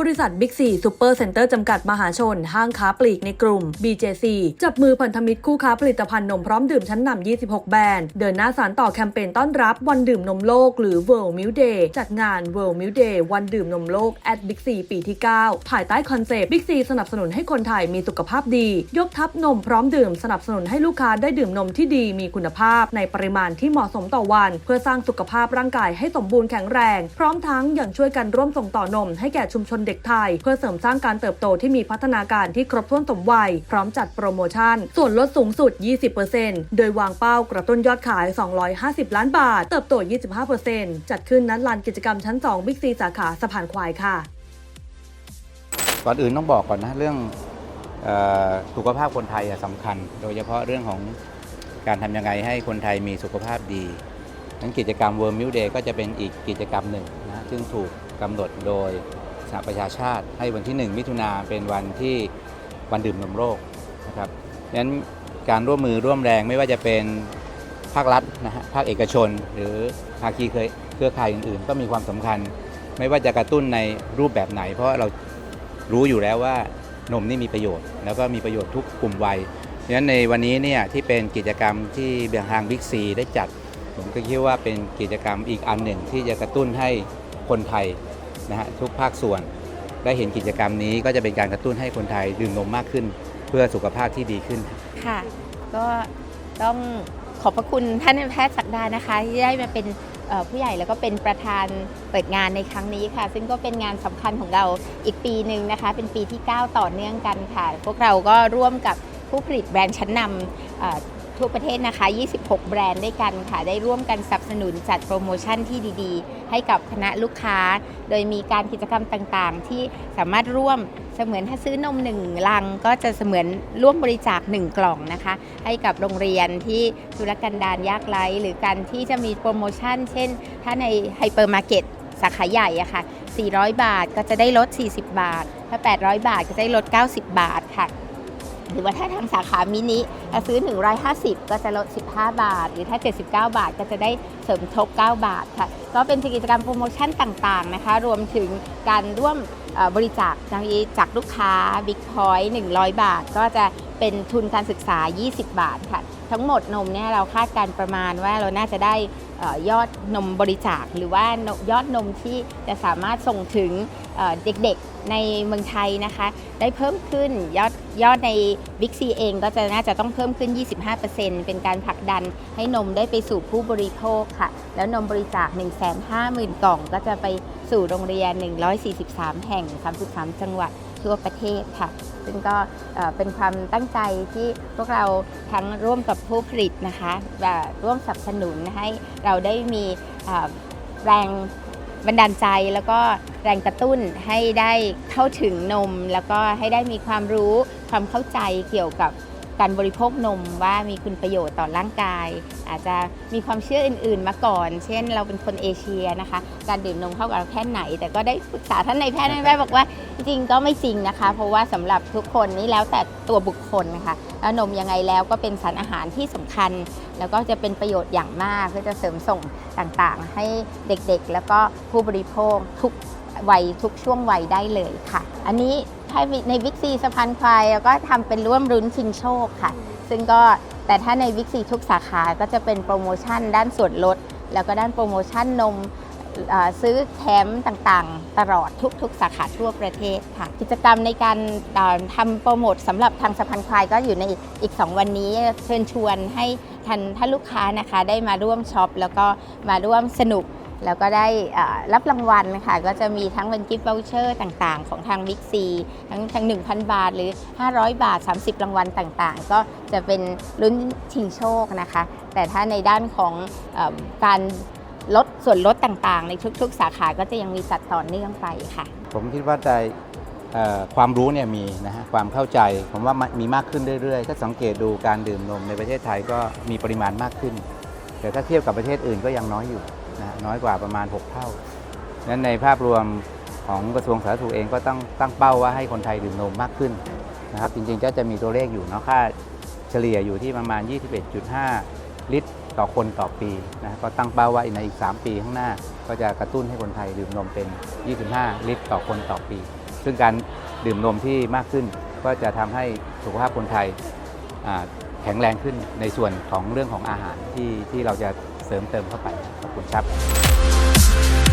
บริษัทบิ๊กซีซูเปอร์เซ็นเตอร์จำกัดมหาชน ห้างค้าปลีกในกลุ่ม BJC จับมือพันธมิตรคู่ค้าผลิตภัณฑ์นมพร้อมดื่มชั้นนำ 26 แบรนด์ เดินหน้าสารต่อแคมเปญต้อนรับวันดื่มนมโลกหรือ World Milk Day จัดงาน World Milk Day วันดื่มนมโลก at Big C ปีที่ 9 ภายใต้คอนเซปต์ Big C สนับสนุนให้คนไทยมีสุขภาพดี ยกทัพนมพร้อมดื่มสนับสนุนให้ลูกค้าได้ดื่มนมที่ดีมีคุณภาพ ในปริมาณที่เหมาะสมต่อวัน เพื่อสร้างสุขภาพร่างกายให้สมบูรณ์แข็งแรง พร้อมทั้งยังช่วยกันร่วมส่งต่อนมให้แก่ชุมชนเด็กไทย เพื่อเสริมสร้างการเติบโตที่มีพัฒนาการที่ครบถ้วนสมวัย พร้อมจัดโปรโมชั่น ส่วนลดสูงสุด 20%โดยวางเป้ากระตุ้นยอดขาย 250 ล้านบาท เติบโต 25%จัดขึ้นณลานกิจกรรมชั้น 2 บิ๊กซีสาขาสะพานควายค่ะ ก่อนอื่นต้องบอกก่อนนะเรื่องสุขภาพคนไทยอะสำคัญ โดยเฉพาะเรื่องของการทำยังไงให้คนไทยมีสุขภาพดีนั้นกิจกรรม World Milk Day ก็จะเป็นอีกกิจกรรมหนึ่งนะซึ่งถูกกำหนดโดย หประชาชาติให้วันที่ 1 มิถุนาเป็นวันที่วันดื่มนมโลกนะครับดังนั้นการร่วมมือร่วมแรงไม่ว่าจะเป็นภาครัฐนะฮะภาคเอกชน หรือภาคีเครือเครือข่ายอื่นๆ ก็มีความสำคัญ ไม่ว่าจะกระตุ้นในรูปแบบไหน เพราะเรารู้อยู่แล้วว่านมนี่มีประโยชน์ แล้วก็มีประโยชน์ทุกกลุ่มวัยดังนั้นในวันนี้เนี่ยที่เป็นกิจกรรมที่เบียงทางบิ๊กซีได้จัด ผมก็คิดว่าเป็นกิจกรรมอีกอันหนึ่งที่จะกระตุ้นให้คนไทย นะฮะทุกภาคส่วน ได้เห็นกิจกรรมนี้ก็จะเป็นการกระตุ้นให้คนไทยดื่มนมมากขึ้น เพื่อสุขภาพที่ดีขึ้น ค่ะ ก็ต้องขอบพระคุณท่านแพทย์ศักดานะคะที่ได้มาเป็นผู้ใหญ่แล้วก็เป็นประธานเปิดงานในครั้งนี้ค่ะ ซึ่งก็เป็นงานสำคัญของเราอีกปีหนึ่งนะคะ เป็นปีที่ 9 ต่อเนื่องกันค่ะ พวกเราก็ร่วมกับผู้ผลิตแบรนด์ชั้นนำ ทั่วประเทศนะคะ 26 แบรนด์ด้วยกันค่ะ ได้ร่วมกันสนับสนุนจัดโปรโมชั่นที่ดีๆ ให้กับคณะลูกค้า โดยมีการกิจกรรมต่างๆ ที่สามารถร่วมเสมือนถ้าซื้อนมหนึ่งลัง ก็จะเสมือนร่วมบริจาคหนึ่งกล่องนะคะ ให้กับโรงเรียนที่ธุรกันดารยากไร้ หรือการที่จะมีโปรโมชั่น เช่น ถ้าในไฮเปอร์มาร์เก็ตสาขาใหญ่อะค่ะ 400 บาทก็จะได้ลด 40 บาท ถ้า 800 บาทก็จะได้ลด 90 บาทค่ะ หรือว่าถ้าทางสาขามินิถ้าซื้อ 150 ก็จะลด 15 บาท หรือถ้า 79 บาทก็จะได้เสริมทบ 9 บาทค่ะ ก็เป็นกิจกรรมโปรโมชั่นต่างๆนะคะ รวมถึงการร่วมบริจาคจากลูกค้า Big Point 100 บาท ก็จะ เป็นทุนการศึกษา 20 บาทค่ะ ทั้งหมดนมเนี่ยเราคาดการประมาณว่าเราน่าจะได้ยอดนมบริจาค หรือว่ายอดนมที่จะสามารถส่งถึงเด็กๆในเมืองไทยนะคะ ได้เพิ่มขึ้นยอดยอดใน Big C เองก็จะน่าจะต้องเพิ่มขึ้น 25%เป็นการผลักดันให้นมได้ไปสู่ผู้บริโภคค่ะ แล้วนมบริจาค 150,000 กล่อง ก็จะไปสู่โรงเรียน 143 แห่ง 33 จังหวัดทั่วประเทศค่ะ ซึ่งก็เป็นความตั้งใจที่พวกเราทั้งร่วมกับผู้ผลิตนะคะและร่วมสนับสนุนให้เราได้มีแรงบันดาลใจแล้วก็แรงกระตุ้นให้ได้เข้าถึงนม แล้วก็ให้ได้มีความรู้ความเข้าใจเกี่ยวกับ การบริโภคนมว่ามีคุณประโยชน์ต่อร่างกาย อาจจะมีความเชื่ออื่นๆมาก่อน เช่น เราเป็นคนเอเชียนะคะ การดื่มนมเข้ากับเราแค่ไหน แต่ก็ได้ปรึกษาท่านในแพทย์ท่านายแพทย์บอกว่าจริงๆก็ไม่จริงนะคะ เพราะว่าสำหรับทุกคนนี่แล้วแต่ตัวบุคคลนะคะแล้วนมยังไงแล้วก็เป็นสารอาหารที่สำคัญ แล้วก็จะเป็นประโยชน์อย่างมากเพื่อจะเสริมส่งต่างๆ ให้เด็กๆ แล้วก็ผู้บริโภคทุกวัยทุกช่วงวัยได้เลยค่ะ อันนี้ ถ้าในวิกซีสะพานควายเราก็ทำเป็นร่วมรุ้นชิงโชคค่ะ ซึ่งก็แต่ถ้าในวิกซีทุกสาขาก็จะเป็นโปรโมชั่นด้านส่วนลด แล้วก็ด้านโปรโมชั่นนมเอ่อซื้อแถมต่างๆ ตลอดทุกๆ สาขาทั่วประเทศค่ะ กิจกรรมในการเอ่อทำโปรโมทสำหรับทางสะพานควายก็อยู่ในอีก 2 วันนี้เชิญชวนให้ท่านท่านลูกค้านะคะได้มาร่วมช็อป แล้วก็มาร่วมสนุก แล้วก็ได้รับรางวัลค่ะ ก็จะมีทั้งเป็นกิฟต์ o ว c เชอร์ต่างๆ ของทาง Big C ทั้งทาง 1,000 บาท หรือ 500 บาท 30 รางวัลต่างๆ ก็จะเป็นลุ้นชิงโชคนะคะ แต่ถ้าในด้านของอการลดส่วนลดต่างๆ ในทุกๆ สาขาก็จะยังมีจัดต่อเนื่องไปค่ะ ผมคิดว่าได้ความรู้เนี่ยมีนะฮะความเข้าใจผมว่ามีมากขึ้นเรื่อยๆ ถ้าสังเกตดูการดื่มนมในประเทศไทยก็มีปริมาณมากขึ้น แต่ถ้าเทียบกับประเทศอื่นก็ยังน้อยอยู่ นะน้อยกว่าประมาณ 6 เท่านั้นในภาพรวมของกระทรวงสาธารณสุขเองก็ตั้งตั้งเป้าว่าให้คนไทยดื่มนมมากขึ้นนะครับจริงๆก็จะมีตัวเลขอยู่เนาะค่าเฉลี่ยอยู่ที่ประมาณ 21.5 ลิตรต่อคนต่อปีนะก็ตั้งเป้าว่าในอีก 3 ปีข้างหน้า ก็จะกระตุ้นให้คนไทยดื่มนมเป็น 25 ลิตรต่อคนต่อปี ซึ่งการดื่มนมที่มากขึ้น ก็จะทำให้สุขภาพคนไทยแข็งแรงขึ้นในส่วนของเรื่องของอาหารที่ที่เราจะ สริมเติมเข้าไปขอบคุณครับ